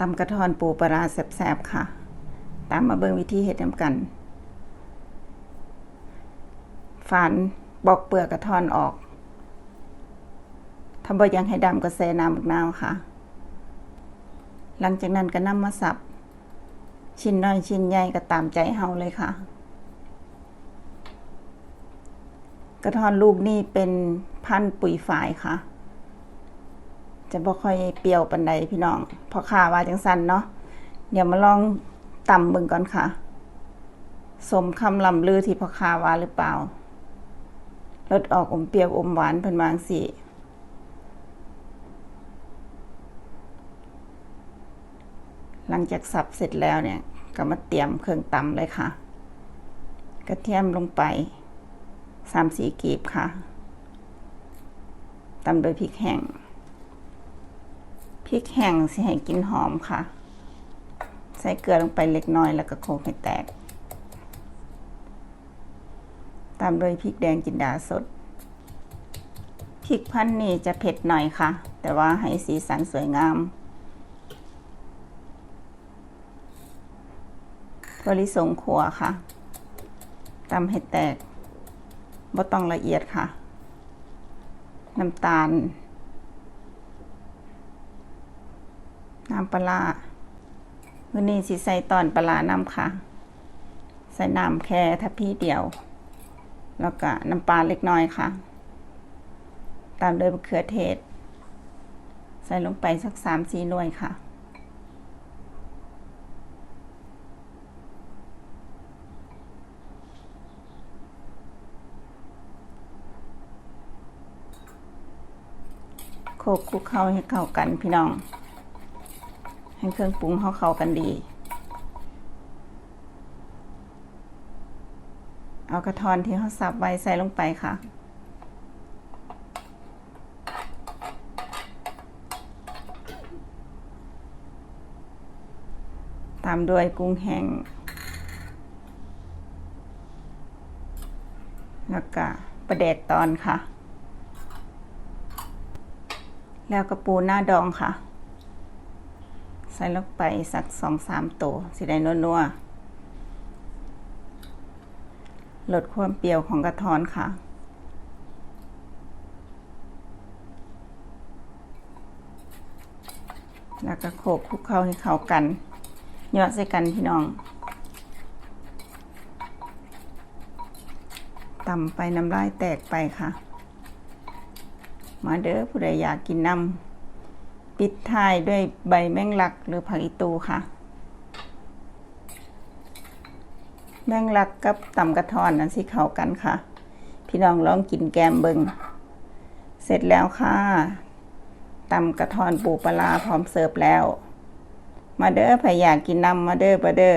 ตำกระทอนปูปลาแซ่บๆค่ะ ตามมาเบิ่งวิธีเฮ็ดนำกัน ฝานบอกเปลือกกระทอนออกถ้าบ่ยังให้ดำก็ใส่น้ำมะนาวค่ะ หลังจากนั้นก็นำมาสับ ชิ้นน้อยชิ้นใหญ่ก็ตามใจเฮาเลยค่ะ กระทอนลูกนี่เป็นพันปุ๋ยฝายค่ะ จะบ่ค่อยเปรี้ยวปันใดพี่น้องเพอข่าว่าจังสันเนาะเดี๋ยวมาลองตำเบิ่งก่อนค่ะ สมคำลำลือที่พอข่าว่าหรือเปล่ารสออกอมเปรี้ยวอมหวานเพิ่นวางสิหลังจากสับเสร็จแล้วเนี่ย ก็มาเตรียมเครื่องตำเลยค่ะ กระเทียมลงไปสามสีกีบค่ะตำโดยพริกแห้ง พริกแห้งสิให้กินหอมค่ะ ใส่เกลือลงไปเล็กน้อยแล้วก็โขลกให้แตก ตามด้วยพริกแดงจินดาสดพริกพันธุ์นี่จะเผ็ดหน่อยค่ะ แต่ว่าให้สีสันสวยงามถั่วลิสงขัวค่ะตำให้แตกบ่ต้องละเอียดค่ะ น้ำตาล น้ำปลาวันนี้สิใส่ตอนปลาน้ำค่ะ ใส่น้ำแค่ทัพพี่เดียว แล้วก็น้ำปลาเล็กน้อยค่ะ ตามด้วยมะเขือเทศ ใส่ลงไปสักสามสี่หน่วยค่ะโขกคลุกเข้าให้เข้ากันพี่น้อง ให้เครื่องปรุงเขาเข้ากันดี เอากระทอนที่เขาสับไว้ใส่ลงไปค่ะ ตามด้วยกุ้งแห้งแล้วก็ประเดกตอนค่ะ แล้วกระปูหน้าดองค่ะ ใส่ลงไปสักสองสามตัวสิได้นัวๆลดความเปรี้ยวของกระท้อนค่ะ แล้วก็โขกคลุกเข้าให้เข้ากันยอดใส่กันพี่น้องตำไปน้ำลายแตกไปค่ะ มาเด้อผู้ใดอยากกินน้ำ ปิดท้ายด้วยใบแมงลักหรือผักอีตูค่ะ แมงลักกับตำกระทอนนั้นสิเข้ากันค่ะ พี่น้องลองกินแกมเบิงเสร็จแล้วค่ะตำกระทอนปูปลาพร้อมเสิร์ฟแล้ว มาเด้อใครอยากกินน้ำมาเด้อมาเด้อ